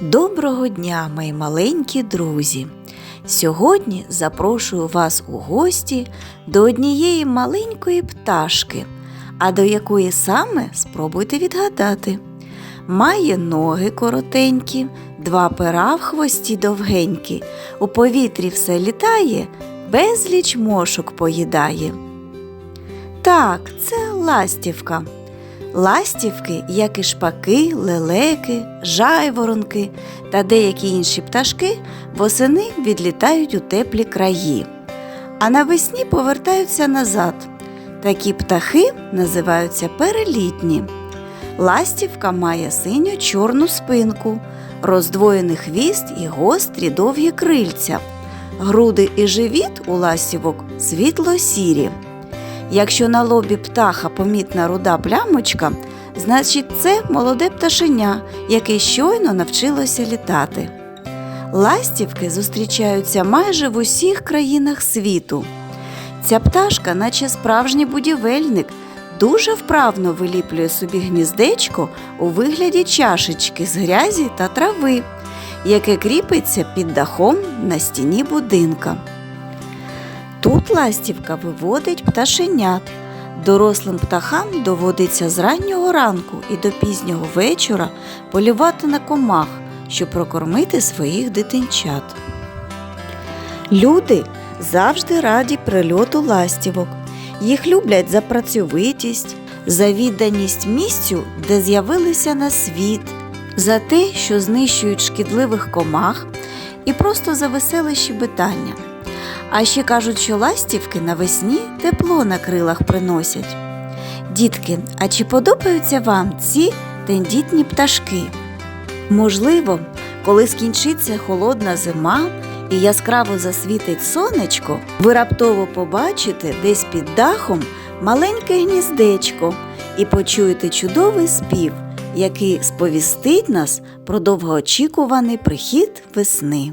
Доброго дня, мої маленькі друзі! Сьогодні запрошую вас у гості до однієї маленької пташки, а до якої саме спробуйте відгадати. Має ноги коротенькі, два пера в хвості довгенькі, у повітрі все літає, безліч мошок поїдає. Так, це ластівка. Ластівки, як і шпаки, лелеки, жайворонки та деякі інші пташки восени відлітають у теплі краї, а навесні повертаються назад. Такі птахи називаються перелітні. Ластівка має синьо-чорну спинку, роздвоєний хвіст і гострі довгі крильця. Груди і живіт у ластівок світло-сірі. Якщо на лобі птаха помітна руда плямочка, значить це молоде пташеня, яке щойно навчилося літати. Ластівки зустрічаються майже в усіх країнах світу. Ця пташка, наче справжній будівельник, дуже вправно виліплює собі гніздечко у вигляді чашечки з грязі та трави, яке кріпиться під дахом на стіні будинка. Тут ластівка виводить пташенят. Дорослим птахам доводиться з раннього ранку і до пізнього вечора полювати на комах, щоб прокормити своїх дитинчат. Люди завжди раді прильоту ластівок. Їх люблять за працьовитість, за відданість місцю, де з'явилися на світ, за те, що знищують шкідливих комах, і просто за веселе щебетання. А ще кажуть, що ластівки навесні тепло на крилах приносять. Дітки, а чи подобаються вам ці тендітні пташки? Можливо, коли скінчиться холодна зима і яскраво засвітить сонечко, ви раптово побачите десь під дахом маленьке гніздечко і почуєте чудовий спів, який сповістить нас про довгоочікуваний прихід весни.